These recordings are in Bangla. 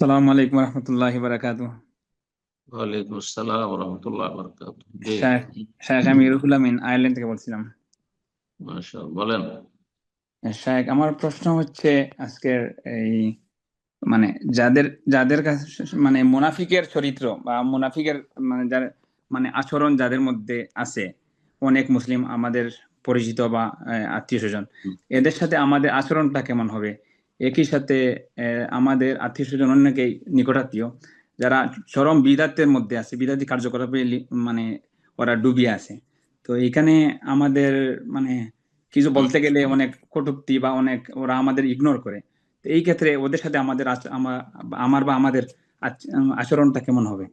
সালাম আলাইকুম রহমতুল্লাহ বারাকাত ওয়ালাইকুম আসসালাম রহমতুল্লাহ বরকাত আমি রুহুল আমিন আয়ারল্যান্ড থেকে বলছিলাম। মাশাআল্লাহ বলেন। শাহেখ আমার প্রশ্ন হচ্ছে আজকের এই মানে যাদের যাদের কাছে মানে মুনাফিকের চরিত্র বা মুনাফিকের মানে যার মানে আচরণ যাদের মধ্যে আছে অনেক মুসলিম আমাদের পরিচিত বা আত্মীয় স্বজন এদের সাথে আমাদের আচরণটা কেমন হবে? একই সাথে আমাদের আত্মীয় স্বজন অনেকেই নিকটাত্মীয়, যারা চরম বিদাতের মধ্যে আছে, বিদাতি কার্যকলাপে মানে ওরা ডুবিয়ে আছে। তো এখানে আমাদের মানে কিছু বলতে গেলে অনেক কটুক্তি বা অনেক ওরা আমাদের ইগনোর করে। তো এই ক্ষেত্রে ওদের সাথে আমাদের আমার বা আমাদের আচরণটা কেমন হবে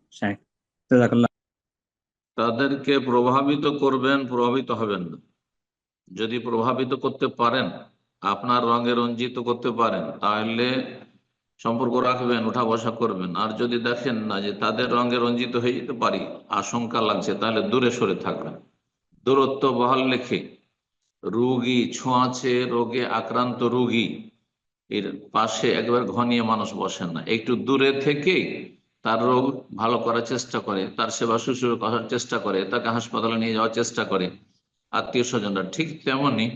তাদেরকে প্রভাবিত করবেন, প্রভাবিত হবেন যদি প্রভাবিত করতে পারেন আপনার রঙে রঞ্জিত করতে পারেন, তাহলে সম্পর্ক রাখবেন, উঠা বসা করবেন। আর যদি দেখেন না যে তাদের রঙে রঞ্জিত হয়ে যেতে পারি, আশঙ্কা লাগছে, তাহলে দূরে সরে থাকবেন। দূরত্ব বহাল লেখে রুগী ছোঁয়াচে রোগে আক্রান্ত রুগী, এর পাশে একবার ঘনিয়ে মানুষ বসেন না। একটু দূরে থেকে তার রোগ ভালো করার চেষ্টা করে, তার সেবা শুশ্রূষা করার চেষ্টা করে, তাকে হাসপাতালে নিয়ে যাওয়ার চেষ্টা করে, আত্মীয় স্বজনরা ঠিক তেমনি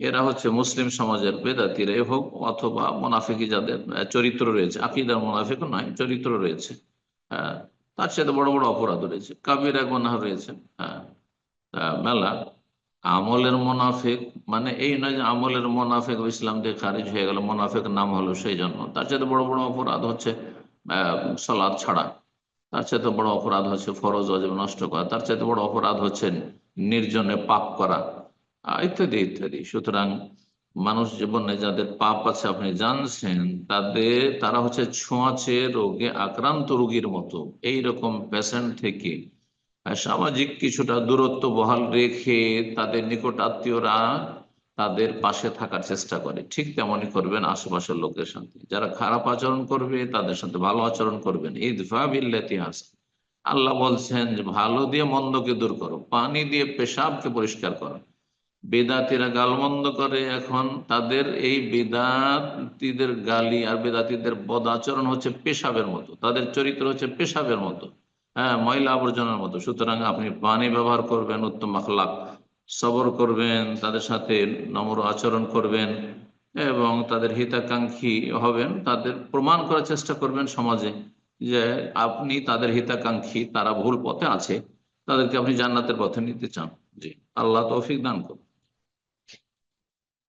এরা হচ্ছে মুসলিম সমাজের বেদাতিরাই হোক অথবা মোনাফিকি যাদের চরিত্র রয়েছে, আকিদার মোনাফিক নয়, চরিত্র রয়েছে তার সাথে বড় বড় অপরাধ রয়েছে, কাবিরা গোনাহ রয়েছে হ্যাঁ মেলা। আমলের মোনাফেক মানে এই নয় যে আমলের মোনাফেক ইসলাম দিয়ে খারিজ হয়ে গেল, মোনাফেক নাম হলো সেই জন্য। তার সাথে বড় বড় অপরাধ হচ্ছে সলাদ ছাড়া। তার সাথে বড় অপরাধ হচ্ছে ফরজ অজীব নষ্ট করা। তার সাথে বড় অপরাধ হচ্ছে নির্জনে পাপ করা। ইত্যাদি ইত্যাদি। সুতরাং মানুষ জীবনে যাদের পাপ আছে, আপনি জানছেন, তাদের, তারা হচ্ছে ছোঁয়াচে রোগে আক্রান্ত রোগীর মতো। এই রকম পেশেন্ট থেকে সামাজিক কিছুটা দূরত্ব বহাল রেখে তাদের নিকট আত্মীয়রা তাদের পাশে থাকার চেষ্টা করে। ঠিক তেমনই করবেন আশেপাশের লোকের সাথে। যারা খারাপ আচরণ করবে, তাদের সাথে ভালো আচরণ করবেন। ইদফা বিল্লাতি হাসান আল্লাহ বলছেন যে, ভালো দিয়ে মন্দকে দূর করো, পানি দিয়ে পেশাবকে পরিষ্কার করো। বেদাতিরা গালমন্দ করে, এখন তাদের এই বেদাতিদের গালি আর বেদাতিদের বদ আচরণ হচ্ছে পেশাবের মতো। তাদের চরিত্র হচ্ছে পেশাবের মতো। হ্যাঁ ময়লা আবর্জনার মতো। সুতরাং আপনি পানি ব্যবহার করবেন, উত্তম আখলাক। সবর করবেন, তাদের সাথে নম্র আচরণ করবেন এবং তাদের হিতাকাঙ্ক্ষী হবেন। তাদের প্রমাণ করার চেষ্টা করবেন সমাজে যে আপনি তাদের হিতাকাঙ্ক্ষী, তারা ভুল পথে আছে। তাদেরকে আপনি জান্নাতের পথে নিতে চান। জি, আল্লাহ তৌফিক দান করুন।